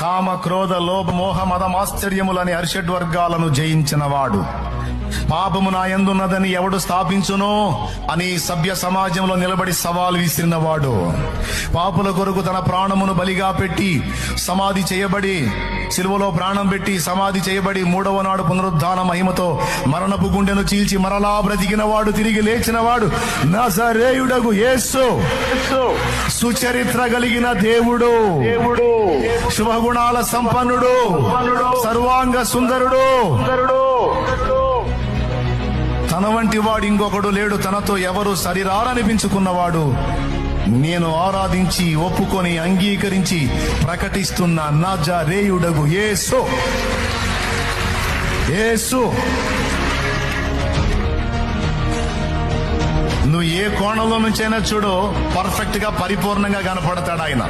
కామ క్రోధ లోభ మోహ మదమాశ్చర్యములని అరిషడ్ వర్గాలను జయించినవాడు. పాపము నా ఎందున్నదని ఎవడు స్థాపించునో? అని సభ్య సమాజంలో నిలబడి సవాల్ విసిరినవాడు. పాపుల కొరకు తన ప్రాణమును బలిగా పెట్టి సమాధి చేయబడి సిలువలో ప్రాణం పెట్టి సమాధి చేయబడి మూడవ నాడు పునరుద్ధాన మహిమతో మరణపు గుండెను చీల్చి మరలా బ్రతికిన వాడు తిరిగి లేచినవాడు నజరేయుడగు యేసు. సుచరిత్ర కలిగిన దేవుడు. దేవుడు. శుభగుణాల సంపన్నుడు. సర్వాంగ సుందరుడు. తన వంటి వాడు ఇంకొకడు లేడు తనతో ఎవరు సరిరారనిపించుకున్నవాడు. నేను ఆరాధించి ఒప్పుకొని అంగీకరించి ప్రకటిస్తున్న నజరేయుడగు ఏసు ఏసు నువ్వు ఏ కోణంలో నుంచైనా చూడు పర్ఫెక్ట్గా పరిపూర్ణంగా కనపడతాడు ఆయన.